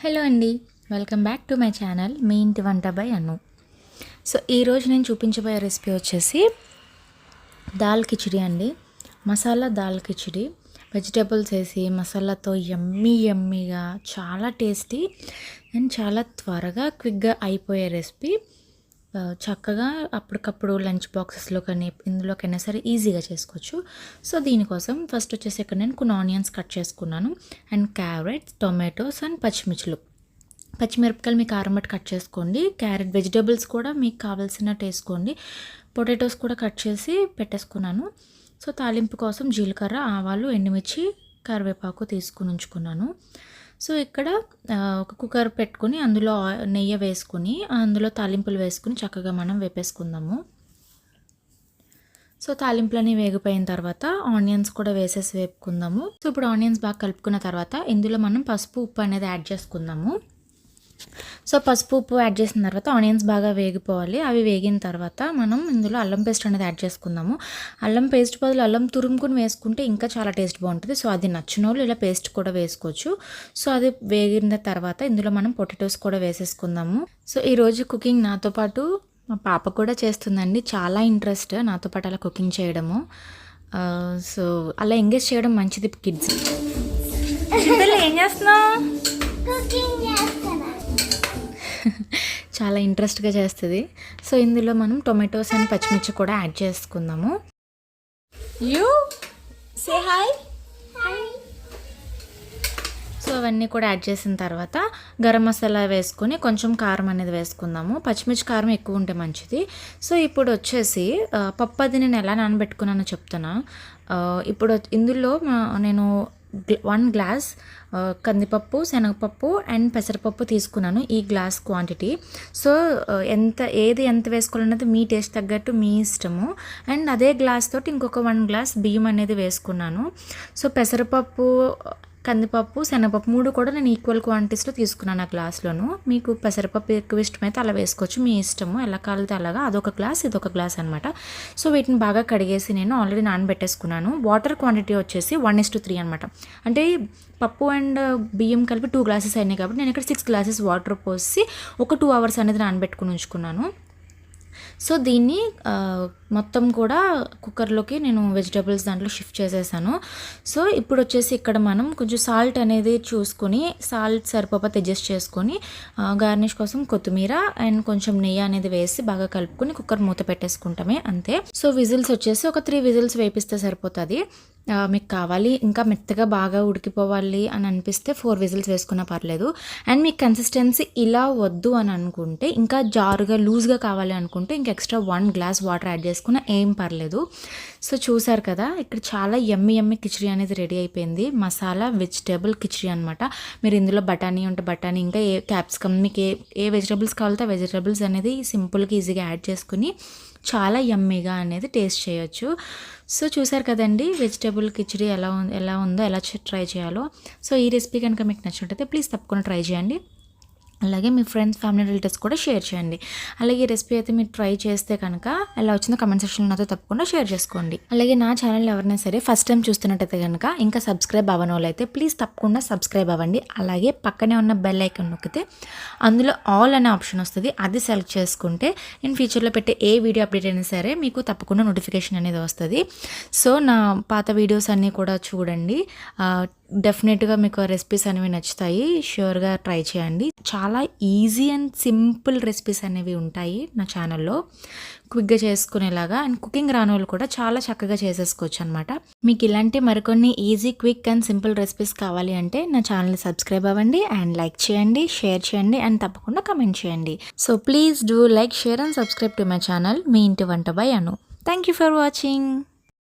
Hello అండి. Welcome back to my channel. మీ ఇంటి వంట బై అను. సో ఈరోజు నేను చూపించబోయే రెసిపీ వచ్చేసి దాల్ కిచిడి అండి. మసాలా దాల్ కిచిడి. వెజిటేబుల్స్ వేసి మసాలాతో ఎమ్మీ ఎమ్మీగా చాలా టేస్టీ అండ్ చాలా త్వరగా క్విక్గా అయిపోయే రెసిపీ. చక్కగా అప్పటికప్పుడు లంచ్ బాక్సెస్లో కానీ ఇందులోకైనా సరే ఈజీగా చేసుకోవచ్చు. సో దీనికోసం ఫస్ట్ వచ్చేసి ఇక్కడ నేను కొన్ని ఆనియన్స్ కట్ చేసుకున్నాను. అండ్ క్యారెట్స్ టొమాటోస్ అండ్ పచ్చిమిర్చులు. పచ్చిమిరపకాయలు మీకు కారం కట్ చేసుకోండి. క్యారెట్ వెజిటేబుల్స్ కూడా మీకు కావాల్సినట్టు వేసుకోండి పొటాటోస్ కూడా కట్ చేసి పెట్టేసుకున్నాను. సో తాలింపు కోసం జీలకర్ర ఆవాలు ఎండుమిర్చి కరివేపాకు తీసుకుని ఉంచుకున్నాను. సో ఇక్కడ ఒక కుక్కర్ పెట్టుకుని అందులో నెయ్యి వేసుకుని అందులో తాలింపులు వేసుకుని చక్కగా మనం వేపేసుకుందాము. సో తాలింపులని వేగిపోయిన తర్వాత ఆనియన్స్ కూడా వేసేసి వేపుకుందాము. సో ఇప్పుడు ఆనియన్స్ బాగా కలుపుకున్న తర్వాత ఇందులో మనం పసుపు ఉప్పు అనేది యాడ్ చేసుకుందాము. సో పసుపు ఉప్పు యాడ్ చేసిన తర్వాత ఆనియన్స్ బాగా వేగిపోవాలి. అవి వేగిన తర్వాత మనం ఇందులో అల్లం పేస్ట్ అనేది యాడ్ చేసుకుందాము. అల్లం పేస్ట్ బదులు అల్లం తురుముకుని వేసుకుంటే ఇంకా చాలా టేస్ట్ బాగుంటుంది. సో అది నచ్చిన వాళ్ళు ఇలా పేస్ట్ కూడా వేసుకోవచ్చు. సో అది వేగిన తర్వాత ఇందులో మనం పొటాటోస్ కూడా వేసేసుకుందాము. సో ఈరోజు కుకింగ్ నాతో పాటు మా పాప కూడా చేస్తుందండి. చాలా ఇంట్రెస్ట్ నాతో పాటు అలా కుకింగ్ చేయడము. సో అలా ఎంగేజ్ చేయడం మంచిది కిడ్స్. ఏం చేస్తున్నావు? చాలా ఇంట్రెస్ట్గా చేస్తుంది. సో ఇందులో మనం టొమాటోస్ అండ్ పచ్చిమిర్చి కూడా యాడ్ చేసుకుందాము. యూ సే హాయ్ సో అవన్నీ కూడా యాడ్ చేసిన తర్వాత గరం మసాలా వేసుకొని కొంచెం కారం అనేది వేసుకుందాము. పచ్చిమిర్చి కారం ఎక్కువ ఉంటే మంచిది. సో ఇప్పుడు వచ్చేసి ఆ, పప్పు అది నేను ఎలా నానబెట్టుకున్నానో చెప్తున్నా. ఇప్పుడు ఇందులో నేను వన్ గ్లాస్ కందిపప్పు శనగపప్పు అండ్ పెసరపప్పు తీసుకున్నాను ఈ గ్లాస్ క్వాంటిటీ. సో ఎంత ఏది ఎంత వేసుకోవాలన్నది మీ టేస్ట్ తగ్గట్టు మీ ఇష్టము. అండ్ అదే గ్లాస్ తోటి ఇంకొక వన్ గ్లాస్ బియ్యం అనేది వేసుకున్నాను. సో పెసరపప్పు కందిపప్పు శనగపప్పు మూడు కూడా నేను ఈక్వల్ క్వాంటిటీస్లో తీసుకున్నాను ఆ గ్లాస్లోను మీకు పెసరపప్పు ఎక్కువ ఇష్టమైతే అలా వేసుకోవచ్చు. మీ ఇష్టము ఎలా కాలితే అలాగా. అదొక గ్లాస్ ఇదొక గ్లాస్ అనమాట సో వీటిని బాగా కడిగేసి నేను ఆల్రెడీ నానబెట్టేసుకున్నాను. వాటర్ క్వాంటిటీ వచ్చేసి వన్ ఇస్ టు త్రీ అనమాట అంటే పప్పు అండ్ బియ్యం కలిపి టూ గ్లాసెస్ అయినాయి కాబట్టి నేను ఇక్కడ సిక్స్ గ్లాసెస్ వాటర్ పోసి ఒక టూ అవర్స్ అనేది నానబెట్టుకుని ఉంచుకున్నాను. సో దీన్ని మొత్తం కూడా కుక్కర్లోకి నేను వెజిటేబుల్స్ దాంట్లో షిఫ్ట్ చేసేసాను. సో ఇప్పుడు వచ్చేసి ఇక్కడ మనం కొంచెం సాల్ట్ అనేది చూసుకొని సాల్ట్ సరిపోతే అడ్జస్ట్ చేసుకొని గార్నిష్ కోసం కొత్తిమీర అండ్ కొంచెం నెయ్యి అనేది వేసి బాగా కలుపుకొని కుక్కర్ మూత పెట్టేసుకుంటామే అంతే. సో విజిల్స్ వచ్చేసి ఒక త్రీ విజిల్స్ వేపిస్తే సరిపోతుంది. మీకు కావాలి. ఇంకా మెత్తగా బాగా ఉడికిపోవాలి అని అనిపిస్తే ఫోర్ విజిల్స్ వేసుకున్నా పర్లేదు. అండ్ మీకు కన్సిస్టెన్సీ ఇలా వద్దు అని అనుకుంటే ఇంకా జారుగా లూజ్గా కావాలి అనుకుంటే ఇంకా extra one glass water add చేసుకున్నా ఏం పర్లేదు. సో చూసారు కదా ఇక్కడ చాలా ఎమ్మి ఎమ్మి కిచడీ అనేది రెడీ అయిపోయింది. మసాలా వెజిటేబుల్ కిచడీ అనమాట మీరు ఇందులో బఠానీ ఉంటే బఠానీ ఇంకా ఏ క్యాప్సికమ్ మీకు ఏ ఏ వెజిటేబుల్స్ కావాలితే వెజిటేబుల్స్ అనేది సింపుల్గా ఈజీగా యాడ్ చేసుకుని చాలా యమ్మీగా అనేది టేస్ట్ చేయొచ్చు. సో చూసారు కదండి వెజిటేబుల్ కిచడీ ఎలా ఎలా ఉందో ఎలా ట్రై చేయాలో. సో ఈ రెసిపీ కనుక మీకు నచ్చినట్టయితే ప్లీజ్ తప్పకుండా ట్రై చేయండి. అలాగే మీ ఫ్రెండ్స్ ఫ్యామిలీ రిలేటివ్స్ కూడా షేర్ చేయండి. అలాగే ఈ రెసిపీ అయితే మీరు ట్రై చేస్తే కనుక ఎలా వచ్చిందో కమెంట్ సెక్షన్లో నాతో తప్పకుండా షేర్ చేసుకోండి. అలాగే నా ఛానల్ ఎవరైనా సరే ఫస్ట్ టైం చూస్తున్నట్టయితే కనుక ఇంకా సబ్స్క్రైబ్ అవ్వని వాళ్ళైతే అయితే ప్లీజ్ తప్పకుండా సబ్స్క్రైబ్ అవ్వండి. అలాగే పక్కనే ఉన్న బెల్ ఐకన్ నొక్కితే అందులో ఆల్ అనే ఆప్షన్ వస్తుంది. అది సెలెక్ట్ చేసుకుంటే నేను ఫ్యూచర్లో పెట్టే ఏ వీడియో అప్డేట్ అయినా సరే మీకు తప్పకుండా నోటిఫికేషన్ అనేది వస్తుంది. సో నా పాత వీడియోస్ అన్నీ కూడా చూడండి. డెఫినెట్గా మీకు రెసిపీస్ అనేవి నచ్చుతాయి. ష్యూర్గా ట్రై చేయండి. చాలా ఈజీ అండ్ సింపుల్ రెసిపీస్ అనేవి ఉంటాయి నా ఛానల్లో క్విక్గా చేసుకునేలాగా అండ్ కుకింగ్ రాని వాళ్ళు కూడా చాలా చక్కగా చేసేసుకోవచ్చు అనమాట మీకు ఇలాంటి మరికొన్ని easy quick and simple recipes కావాలి అంటే నా ఛానల్ని సబ్స్క్రైబ్ అవ్వండి అండ్ లైక్ చేయండి షేర్ చేయండి అండ్ తప్పకుండా కమెంట్ చేయండి. So please do like share and subscribe to my channel మీ ఇంటి వంట by Anu. Thank you for watching